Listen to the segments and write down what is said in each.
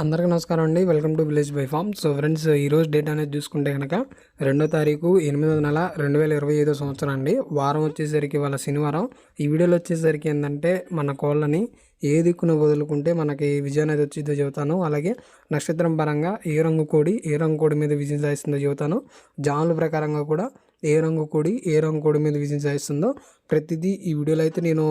అందరికీ నమస్కారం అండి. Welcome to village by farm so friends ఈరోజు డేట్ అనేది చూసుకుంటే కనుక రెండో తారీఖు ఎనిమిదో నెల రెండు వేల ఇరవై ఐదో సంవత్సరం అండి. వారం వచ్చేసరికి వాళ్ళ శనివారం. ఈ వీడియోలో వచ్చేసరికి ఏంటంటే మన కోళ్ళని ఏ దిక్కున వదులుకుంటే మనకి విజయం అనేది వచ్చిందో చెబుతాను. అలాగే నక్షత్రం పరంగా ఏ రంగు కోడి ఏ రంగు కోడి మీద విజయం సాధిస్తుందో చెబుతాను. జాముల ప్రకారంగా కూడా ఏ రంగు కోడి ఏ రంగు కోడి మీద విజయం సాధిస్తుందో ప్రతిదీ ఈ వీడియోలో అయితే నేను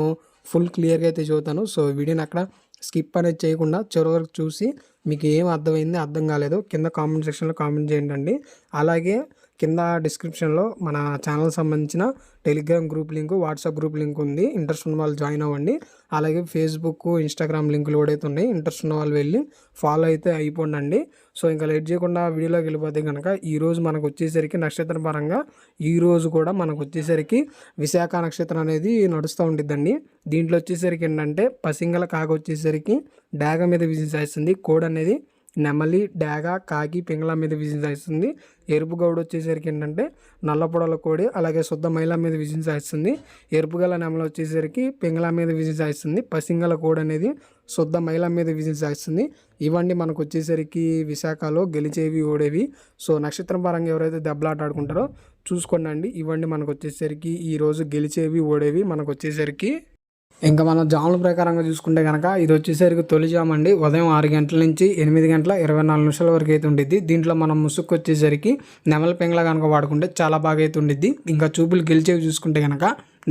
ఫుల్ క్లియర్గా అయితే చదువుతాను సో వీడియోని అక్కడ స్కిప్ అనేది చేయకుండా చివరి వరకు చూసి మీకు ఏం అర్థమైంది అర్థం కాలేదు కింద కామెంట్ సెక్షన్లో కామెంట్ చేయండి అండి. అలాగే కింద డిస్క్రిప్షన్లో మన ఛానల్ సంబంధించిన Telegram group link WhatsApp group link ఉంది. ఇంట్రెస్ట్ ఉన్న వాళ్ళు జాయిన్ అవ్వండి. అలాగే ఫేస్బుక్ ఇన్స్టాగ్రామ్ లింకులు కూడా అయితే ఉన్నాయి. ఇంట్రెస్ట్ ఉన్న వాళ్ళు వెళ్ళి ఫాలో అయితే అయిపోండి సో ఇంకా లేట్ చేయకుండా వీడియోలోకి వెళ్ళిపోతే కనుక ఈరోజు మనకు వచ్చేసరికి నక్షత్ర పరంగా ఈరోజు కూడా మనకు వచ్చేసరికి విశాఖ నక్షత్రం అనేది నడుస్తూ ఉండిద్దండి. దీంట్లో వచ్చేసరికి ఏంటంటే పసింగల కాక వచ్చేసరికి డాగ మీద విజయం కోడ్ అనేది నెమలి డాగ కాకి పింగళ మీద విజయం సాధిస్తుంది ఎరుపు గౌడు వచ్చేసరికి ఏంటంటే నల్లపొడల కోడి అలాగే శుద్ధ మైల మీద విజయం సాధిస్తుంది ఎరుపు గల నెమల వచ్చేసరికి పింగళ మీద విజయం సాధిస్తుంది పసింగల కోడి అనేది శుద్ధ మైల మీద విజయం సాధిస్తుంది ఇవన్నీ మనకు వచ్చేసరికి విశాఖలో గెలిచేవి ఓడేవి. సో నక్షత్రం పరంగా ఎవరైతే దెబ్బలాట ఆడుకుంటారో చూసుకోండి ఇవన్నీ మనకు వచ్చేసరికి ఈరోజు గెలిచేవి ఓడేవి మనకు వచ్చేసరికి ఇంకా మనం జాముల ప్రకారంగా చూసుకుంటే కనుక ఇది వచ్చేసరికి తొలి జామ్ అండి. ఉదయం ఆరు గంటల నుంచి ఎనిమిది గంటల ఇరవై నాలుగు నిమిషాల వరకు అయితే ఉండిద్ది. దీంట్లో మనం ముసుక్కు వచ్చేసరికి నెమల పింగళ కనుక వాడుకుంటే చాలా బాగా అయితే ఉండిద్ది. ఇంకా చూపులు గెలిచేవి చూసుకుంటే కనుక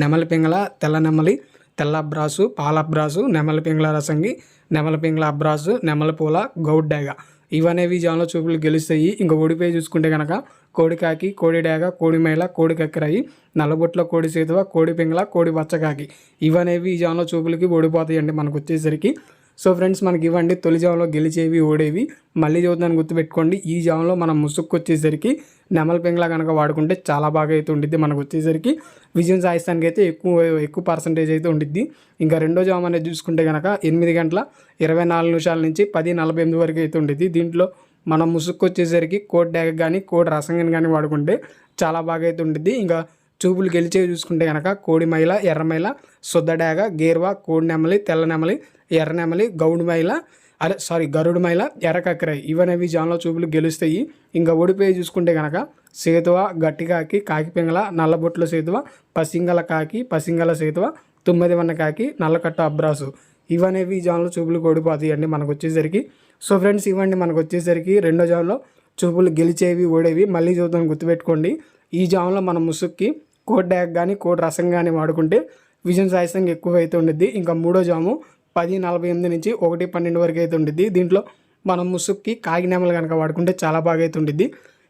నెమల పింగళ తెల్ల నెమలి తెల్ల అబ్రాసు పాల అబ్రాసు నెమల పింగళ రసంగి నెమల పింగళ అబ్రాసు నెమల పూల గౌడ్డాగ ఇవనేవి జాముల చూపులు గెలుస్తాయి. ఇంకా ఓడిపోయి చూసుకుంటే కనుక కోడికాకి కోడిడేగ కోడిమేళ కోడి మేళ కోడి నల్లబొట్ల కోడి సేతువ కోడి పింగళ కోడి బచ్చకాకి ఇవనేవి ఈ జాములో చూపులకి ఓడిపోతాయండి మనకు వచ్చేసరికి. సో ఫ్రెండ్స్ మనకి ఇవ్వండి. తొలి జాములో గెలిచేవి ఓడేవి. మళ్ళీ చదువుతాను గుర్తుపెట్టుకోండి. ఈ జామ్లో మనం ముసుక్కు వచ్చేసరికి నెమల పింగళ కనుక వాడుకుంటే చాలా బాగా అయితే ఉండిద్ది మనకు వచ్చేసరికి. విజయం సాధిస్తానికి అయితే ఎక్కువ ఎక్కువ పర్సంటేజ్ అయితే ఉండిద్ది. ఇంకా రెండో జామ్ అనేది చూసుకుంటే కనుక ఎనిమిది గంటల ఇరవై నాలుగు నిమిషాల నుంచి పది నలభై ఎనిమిది వరకు అయితే ఉండిద్ది. దీంట్లో మనం ముసుక్కు వచ్చేసరికి కోడి డ్యాగ్ కానీ కోడి రసంగని కానీ వాడుకుంటే చాలా బాగా అయితే ఉంటుంది ఇంకా చూపులు గెలిచేవి చూసుకుంటే కనుక కోడి మైల ఎర్ర మైల శుద్ధ డ్యాగ గేర్వా కోడి నెమలి తెల్ల నెమలి ఎర్ర నెమలి గౌడు మైల అదే సారీ గరుడు మైల ఎర్రకక్కరాయి ఇవనేవి జాన్లో చూపులు గెలుస్తాయి. ఇంకా ఓడిపోయి చూసుకుంటే కనుక సేతువ గట్టికాకి కాకి పింగళ నల్లబొట్ల సేతువ పసింగల కాకి పసింగల సేతువ తుమ్మది వన్న కాకి నల్లకట్ట అబ్రాసు. ఇవనేవి జాన్లో చూపులు ఓడిపోతాయి అండి మనకు వచ్చేసరికి సో ఫ్రెండ్స్ ఇవ్వండి మనకు వచ్చేసరికి రెండో జామ్లో చూపులు గెలిచేవి ఓడేవి. మళ్ళీ చూద్దాం గుర్తుపెట్టుకోండి. ఈ జామ్లో మన ముసుక్కి కోడ్ డ్యాగ్ కానీ కోడ్ రసం కానీ వాడుకుంటే విజయం సాయిస్తంగా ఎక్కువ అయితే ఉండిద్ది. ఇంకా మూడో జాము పది నలభై ఎనిమిది నుంచి ఒకటి పన్నెండు వరకు అయితే ఉండిద్ది. దీంట్లో మనం ముసుక్కి కాకినామలు కనుక వాడుకుంటే చాలా బాగా అయితే ఉండిద్ది.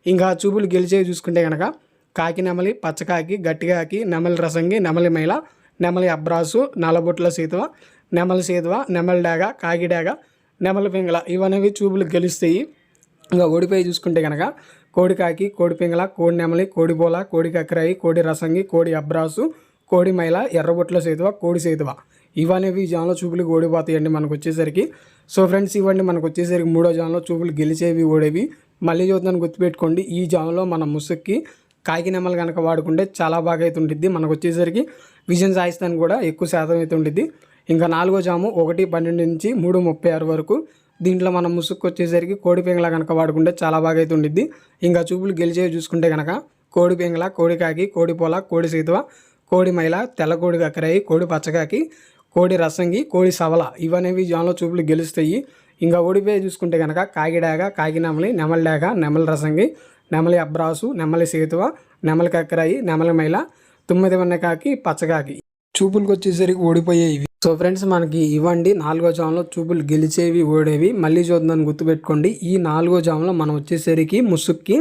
ఇంకా చూపులు గెలిచేవి చూసుకుంటే కనుక కాకి నెమలి పచ్చకాకి గట్టికాకి నెమలి రసంగి నెమలి మైల నెమలి అబ్రాసు నల్లబొట్ల సీతవ నెమలి సీతవ నెమలి డాగ కాకి డాగ నెమల పింగళ ఇవనేవి చూపులు గెలుస్తాయి. ఇంకా ఓడిపోయి చూసుకుంటే కనుక కోడికాకి కోడి పింగళ కోడి నెమలి కోడి బోల కోడి కక్కరాయి కోడి రసంగి కోడి అబ్రాసు కోడి మైల ఎర్రబొట్ల సేతువ కోడి సేతువ. ఇవనేవి జాన్లో చూపులు ఓడిపోతాయండి మనకు వచ్చేసరికి. సో ఫ్రెండ్స్ ఇవ్వండి మనకు వచ్చేసరికి మూడో జాన్లో చూపులు గెలిచేవి ఓడేవి. మళ్ళీ చూద్దాన్ని గుర్తుపెట్టుకోండి. ఈ జాన్లో మన ముసుక్కి కాకి నెమలు కనుక వాడుకుంటే చాలా బాగా అయితే ఉంటుంది మనకు వచ్చేసరికి విజయం సాయిస్తాను కూడా ఎక్కువ శాతం అయితే ఉంటుంది ఇంకా నాలుగో జాము ఒకటి పన్నెండు నుంచి మూడు ముప్పై ఆరు వరకు. దీంట్లో మనం ముసుక్కు వచ్చేసరికి కోడి పెంగళ కనుక వాడుకుంటే చాలా బాగా అయితే ఉండిద్ది. ఇంకా చూపులు గెలిచేవి చూసుకుంటే కనుక కోడి పెంగళ కోడి కాకి కోడి పొల కోడి సీతవ కోడి మైల తెల్ల కోడి కక్కరాయి కోడి పచ్చకాకి కోడి రసంగి కోడి సవల ఇవనేవి జాన్లో చూపులు గెలుస్తాయి. ఇంకా ఓడిపోయి చూసుకుంటే కనుక కాకిడాగ కాకి నెమలి నెమలి డాగ నెమలి రసంగి నెమలి అబ్రాసు నెమలి సేతువ నెమలి కక్కరాయి నెమలి మైల తుమ్మిది కాకి పచ్చకాకి. చూపులకు వచ్చేసరికి ఓడిపోయేవి. సో ఫ్రెండ్స్ మనకి ఇవ్వండి. నాలుగో జామ్లో చూపులు గెలిచేవి ఓడేవి. మళ్ళీ చూద్దాం గుర్తుపెట్టుకోండి. ఈ నాలుగో జామ్లో మనం వచ్చేసరికి ముసుక్కి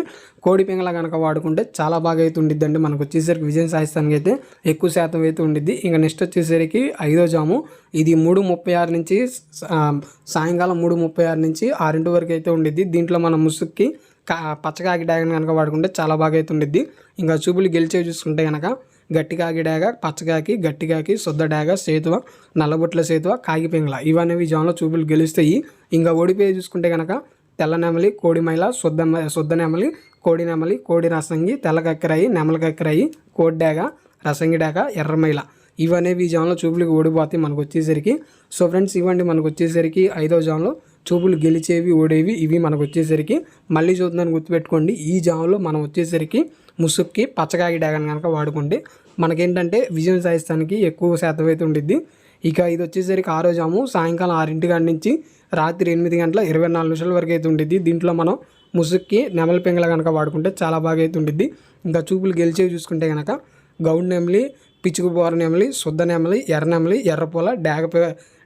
కోడి పింగళ కనుక వాడుకుంటే చాలా బాగా అయితే ఉండిద్దండి. మనకు వచ్చేసరికి విజయం సాధిస్తానికి అయితే ఎక్కువ శాతం అయితే ఉండిద్ది. ఇంకా నెక్స్ట్ వచ్చేసరికి ఐదో జాము. ఇది మూడు ముప్పై ఆరు నుంచి సాయంకాలం మూడు ముప్పై ఆరు నుంచి ఆరింటి వరకు అయితే ఉండిద్ది. దీంట్లో మనం ముసుక్కి కా పచ్చకాకి డ్యాగన్ కనుక వాడుకుంటే చాలా బాగా అయితే ఉండిద్ది. ఇంకా చూపులు గెలిచేవి చూసుకుంటే కనుక గట్టికాకి డాగ పచ్చకాకి గట్టికాకి శుద్ధ డాగ సేతువ నల్లబొట్ల సేతువ కాకి ఇవనేవి జాన్లో చూపులు గెలుస్తాయి. ఇంకా ఓడిపోయి చూసుకుంటే కనుక తెల్ల నెమలి కోడి మైల శుద్ధ శుద్ధ నెమలి కోడి నెమలి కోడి రసంగి తెల్ల కక్కరాయి నెమల కక్కరాయి కోడి డాగ రసంగి డాగ ఎర్రమైల ఇవనేవి జాన్లో చూపులకి ఓడిపోతాయి మనకు వచ్చేసరికి. సో ఫ్రెండ్స్ ఇవ్వండి మనకు వచ్చేసరికి ఐదో జాన్లో చూపులు గెలిచేవి ఓడేవి ఇవి మనకు వచ్చేసరికి మళ్ళీ చూద్దాన్ని గుర్తుపెట్టుకోండి. ఈ జాములో మనం వచ్చేసరికి ముసుక్కి పచ్చకాయ డ్యాగన్ కనుక వాడుకుంటే మనకేంటంటే విజయం సాధిస్తానికి ఎక్కువ శాతం అయితే ఉండిద్ది. ఇక ఇది వచ్చేసరికి ఆరో జాము సాయంకాలం ఆరింటి కాడి నుంచి రాత్రి ఎనిమిది గంటల ఇరవై నాలుగు నిమిషాల వరకు అయితే ఉండిద్ది. దీంట్లో మనం ముసుక్కి నెమలి పెంగల కనుక వాడుకుంటే చాలా బాగా అయితే ఉండిద్ది. ఇంకా చూపులు గెలిచేవి చూసుకుంటే కనుక గౌడ్ నెమలి పిచ్చుకు బోర నెమలి శుద్ధ నెమలి ఎర్ర నెమలి ఎర్రపూల డాగ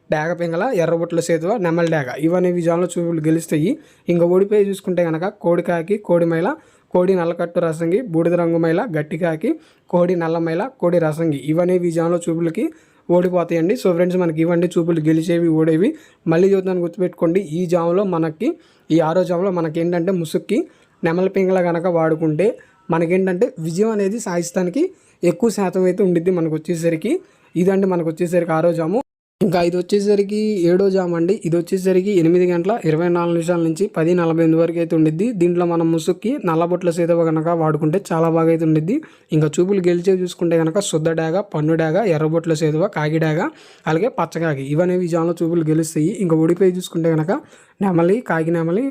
డేగ పింగల ఎర్రబుట్ల సేతువ నెమలి డాగ. ఇవన్నీ విజయాల్లో చూపులు గెలుస్తాయి. ఇంకా ఓడిపోయి చూసుకుంటే కనుక కోడికాకి కోడిమైల కోడి నల్లకట్టు రసంగి బూడిద రంగు మైల గట్టికాకి కోడి నల్లమైల కోడి రసంగి. ఇవన్నీ విజయంలో చూపులకి ఓడిపోతాయండి. సో ఫ్రెండ్స్ మనకి ఇవన్నీ చూపులు గెలిచేవి ఓడేవి. మళ్ళీ చూద్దాం గుర్తుపెట్టుకోండి ఈ జాములో మనకి ఈ ఆరో జాములో మనకి ఏంటంటే ముసుక్కి నెమల పింగల కనుక వాడుకుంటే మనకేంటంటే విజయం అనేది సాధిస్తానికి ఎక్కువ శాతం అయితే ఉండిద్ది మనకు వచ్చేసరికి ఇదండి మనకు వచ్చేసరికి ఆరో జాము. ఇంకా ఇది వచ్చేసరికి ఏడో జామ్ అండి. ఇది వచ్చేసరికి ఎనిమిది గంటల ఇరవై నాలుగు నిమిషాల నుంచి పది నలభై ఎనిమిది వరకు అయితే ఉండిద్ది. దీంట్లో మనం ముసుక్కి నల్లబొట్ల సీతవ కనుక వాడుకుంటే చాలా బాగా అయితే ఉండిద్ది. ఇంకా చూపులు గెలిచే చూసుకుంటే కనుక శుద్ధ డాగ పన్ను డాగ ఎర్రబొట్ల సేతువ కాగి డాగ అలాగే పచ్చకాగి ఇవనేవి ఈ చూపులు గెలుస్తాయి. ఇంకా ఓడిపోయి చూసుకుంటే కనుక నెమలి కాగి నెమలి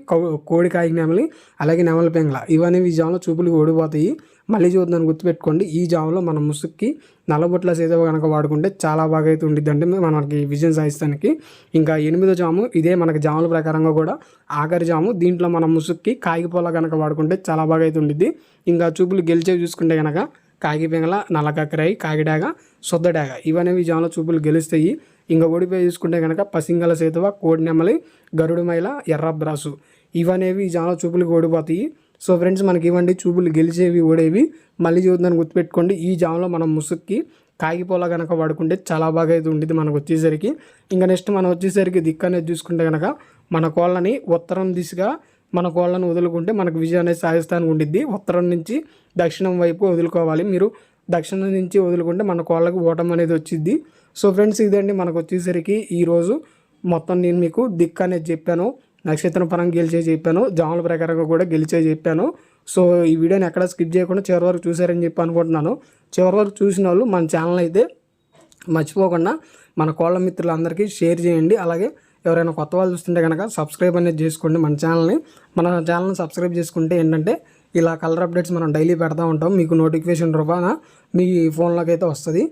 కోడి కాగి నెమలి అలాగే నెమలి పెంగళ. ఇవనేవి ఈ చూపులు ఓడిపోతాయి మళ్ళీ చూద్దాం గుర్తుపెట్టుకోండి. ఈ జాములో మన ముసుక్కి నల్లబొట్ల సేదో కనుక వాడుకుంటే చాలా బాగా అయితే ఉండిద్ది అంటే మనకి విజయం సాధిస్తానికి ఇంకా ఎనిమిదో జాము ఇదే మనకి జాముల ప్రకారంగా కూడా ఆఖరి జాము దీంట్లో మన ముసుక్కి కాగిపోల కనుక వాడుకుంటే చాలా బాగా అయితే ఉండిద్ది. ఇంకా చూపులు గెలిచేవి చూసుకుంటే కనుక కాగిపెంగల నల్లకక్కరాయి కాగిడాగ సొద్దడాగ ఇవనేవి జాములో చూపులు గెలుస్తాయి. ఇంకా ఓడిపోయి చూసుకుంటే కనుక పసింగల సేతువ కోడి నెమలి గరుడు ఎర్రబ్రాసు ఇవనేవి ఈ జాములో చూపులకు ఓడిపోతాయి. సో ఫ్రెండ్స్ మనకి ఇవ్వండి చూపులు గెలిచేవి ఓడేవి. మళ్ళీ చూద్దాన్ని గుర్తుపెట్టుకోండి ఈ జామ్లో మనం ముసుక్కి కాగిపోలా కనుక వాడుకుంటే చాలా బాగా అయితే ఉండేది మనకు వచ్చేసరికి. ఇంకా నెక్స్ట్ మనం వచ్చేసరికి దిక్కు అనేది చూసుకుంటే కనుక మన కోళ్ళని ఉత్తరం దిశగా మన కోళ్ళను వదులుకుంటే మనకు విజయం అనేది సాధిస్తానికి ఉండిద్ది. ఉత్తరం నుంచి దక్షిణం వైపు వదులుకోవాలి. మీరు దక్షిణం నుంచి వదులుకుంటే మన కోళ్ళకు ఓటం అనేది వచ్చింది సో ఫ్రెండ్స్ ఇదండి మనకు వచ్చేసరికి ఈరోజు మొత్తం నేను మీకు దిక్కు అనేది చెప్పాను. నక్షత్రం పరంగా గెలిచే చెప్పాను. జాముల ప్రకారంగా కూడా గెలిచే చెప్పాను. సో ఈ వీడియోని ఎక్కడ స్కిప్ చేయకుండా చివరి వరకు చూసారని చెప్పి అనుకుంటున్నాను. చివరి వరకు చూసిన వాళ్ళు మన ఛానల్ అయితే మర్చిపోకుండా మన కోళ్ళ మిత్రులందరికీ షేర్ చేయండి. అలాగే ఎవరైనా కొత్త వాళ్ళు చూస్తుంటే కనుక సబ్స్క్రైబ్ అనేది చేసుకోండి మన ఛానల్ని మన ఛానల్ని సబ్స్క్రైబ్ చేసుకుంటే ఏంటంటే ఇలా కలర్ అప్డేట్స్ మనం డైలీ పెడతా ఉంటాం. మీకు నోటిఫికేషన్ రూపాన మీ ఫోన్లోకి అయితే వస్తుంది.